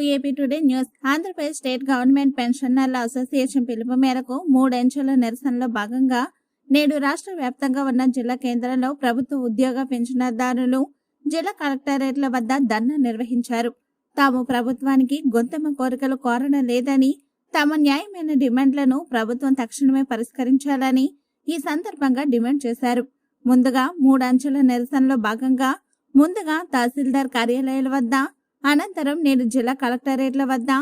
AP today news. Andhra Pradesh state government పెన్షనర్ల association పిలుపు మేరకు మూడెంచుల నిరసనలో భాగంగా నేడు రాష్ట్ర వ్యాప్తంగా ఉన్న జిల్లా కేంద్రంలో ప్రభుత్వ ఉద్యోగ పెన్షనర్దారులు జిల్లా కలెక్టరేట్ల వద్ద ధర్నా నిర్వహించారు. తాము ప్రభుత్వానికి గొంతమ కోరికలు కోరడం లేదని తమ న్యాయమైన డిమాండ్లను ప్రభుత్వం తక్షణమే పరిష్కరించాలని ఈ సందర్భంగా డిమాండ్ చేశారు. ముందుగా మూడంచెల నిరసనలో భాగంగా ముందుగా తహసీల్దార్ కార్యాలయాల వద్ద అనంతరం నేడు జిల్లా కలెక్టరేట్ల వద్ద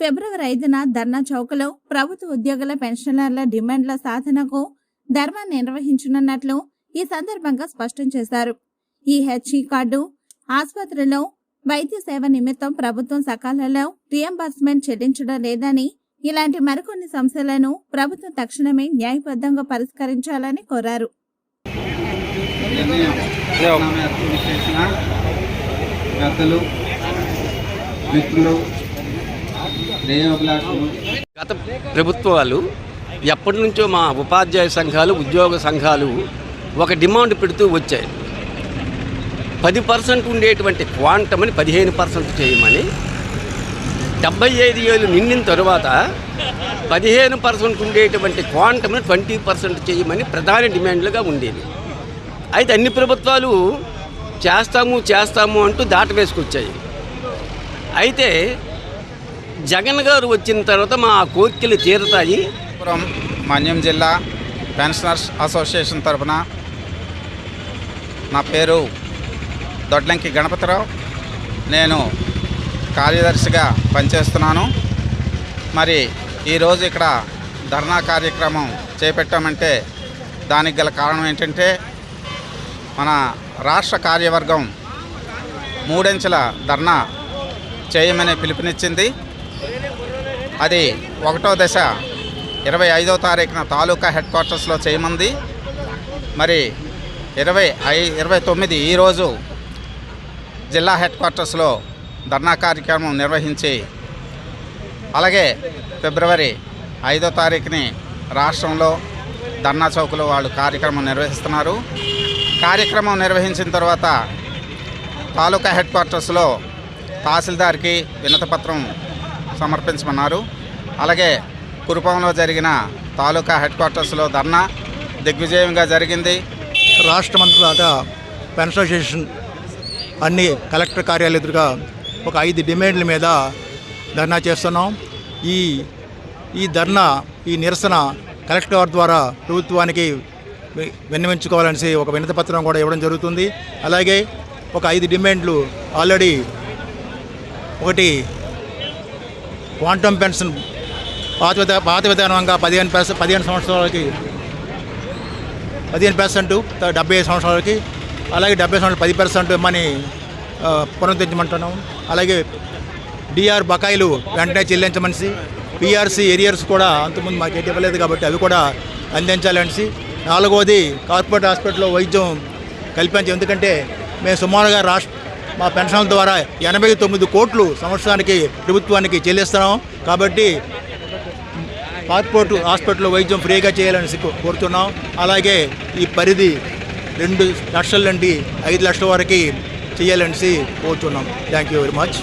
ఫిబ్రవరి ఐదున ధర్నా చౌకలో ప్రభుత్వ ఉద్యోగుల పెన్షనర్ల డిమాండ్ల సాధనకు ధర్నా నిర్వహించనున్నట్లు ఈ సందర్భంగా స్పష్టం చేశారు ఈ హెచ్ఈ కార్డు ఆసుపత్రిలో వైద్య సేవ నిమిత్తం ప్రభుత్వం సకాలంలో రియంబర్స్మెంట్ చెల్లించడం లేదని ఇలాంటి మరికొన్ని సమస్యలను ప్రభుత్వం తక్షణమే న్యాయబద్ధంగా పరిష్కరించాలని కోరారు పెద్దలు మిత్రులు గత ప్రభుత్వాలు ఎప్పటి నుంచో మా ఉపాధ్యాయ సంఘాలు ఉద్యోగ సంఘాలు ఒక డిమాండ్ పెడుతూ వచ్చాయి. పది పర్సెంట్ ఉండేటువంటి క్వాంటమ్ని పదిహేను పర్సెంట్ చేయమని డెబ్బై ఐదు ఏళ్ళు నిండిన తరువాత పదిహేను పర్సెంట్ ఉండేటువంటి క్వాంటమ్ని ట్వంటీ పర్సెంట్ చేయమని ప్రధాన డిమాండ్లుగా ఉండేది అయితే అన్ని ప్రభుత్వాలు చేస్తాము చేస్తాము అంటూ దాట వేసుకొచ్చాయి అయితే జగన్ గారు వచ్చిన తర్వాత మా కోరికలు తీరుతాయి. మన్యం జిల్లా పెన్షనర్స్ అసోసియేషన్ తరపున నా పేరు దొడ్లంకి గణపతిరావు. నేను కార్యదర్శిగా పనిచేస్తున్నాను. మరి ఈరోజు ఇక్కడ ధర్నా కార్యక్రమం చేపట్టామంటే దానికి గల కారణం ఏంటంటే మన రాష్ట్ర కార్యవర్గం మూడంచెల ధర్నా చేయమని పిలుపునిచ్చింది. అది ఒకటో దశ ఇరవై ఐదో తారీఖున తాలూకా హెడ్ క్వార్టర్స్లో చేయమంది. మరి ఇరవై ఐ ఇరవై తొమ్మిది ఈరోజు జిల్లా హెడ్ క్వార్టర్స్లో ధర్నా కార్యక్రమం నిర్వహించి అలాగే ఫిబ్రవరి ఐదో తారీఖుని రాష్ట్రంలో ధర్నా చౌక్లో వాళ్ళు కార్యక్రమం నిర్వహిస్తున్నారు. కార్యక్రమం నిర్వహించిన తర్వాత తాలూకా హెడ్ క్వార్టర్స్లో తహసీల్దార్కి వినతపత్రం సమర్పించమన్నారు. అలాగే కురుపంలో జరిగిన తాలూకా హెడ్ క్వార్టర్స్లో ధర్నా దిగ్విజయంగా జరిగింది. రాష్ట్రమంతటా పెన్ అసోసియేషన్ అన్ని కలెక్టర్ కార్యాలయ ఎదురుగా ఒక ఐదు డిమాండ్ల మీద ధర్నా చేస్తున్నాం. ఈ ఈ ధర్నా ఈ నిరసన కలెక్టర్ గారి ద్వారా ప్రభుత్వానికి విన్నవించుకోవాలనేసి ఒక వినతపత్రం కూడా ఇవ్వడం జరుగుతుంది. అలాగే ఒక ఐదు డిమాండ్లు ఆల్రెడీ ఒకటి క్వాంటమ్ పెన్షన్ పాత విధ పాత విధానంగా పదిహేను పర్సెంట్ పదిహేను సంవత్సరాలకి పదిహేను పర్సెంట్ డెబ్బై ఐదు సంవత్సరాలకి అలాగే డెబ్బై సంవత్సరాలు పది పర్సెంట్ మనీ పునరుద్ధరించమంటున్నాం. అలాగే డిఆర్ బకాయిలు వెంటనే చెల్లించమనిసి పిఆర్సీ ఏరియర్స్ కూడా అంతకుముందు మాకు ఏంటి ఇవ్వలేదు కాబట్టి అవి కూడా అందించాలనేసి నాలుగవది కార్పొరేట్ హాస్పిటల్లో వైద్యం కల్పించాం. ఎందుకంటే మేము సుమారుగా రాష్ట్ర మా పెన్షన్ల ద్వారా ఎనభై తొమ్మిది కోట్లు సంవత్సరానికి ప్రభుత్వానికి చెల్లిస్తున్నాం. కాబట్టి పాస్పోర్ట్ హాస్పిటల్లో వైద్యం ఫ్రీగా చేయాలని కోరుతున్నాం. అలాగే ఈ పరిధి రెండు లక్షల నుండి ఐదు లక్షల వరకు చేయాలనేసి కోరుతున్నాం థ్యాంక్ యూ వెరీ మచ్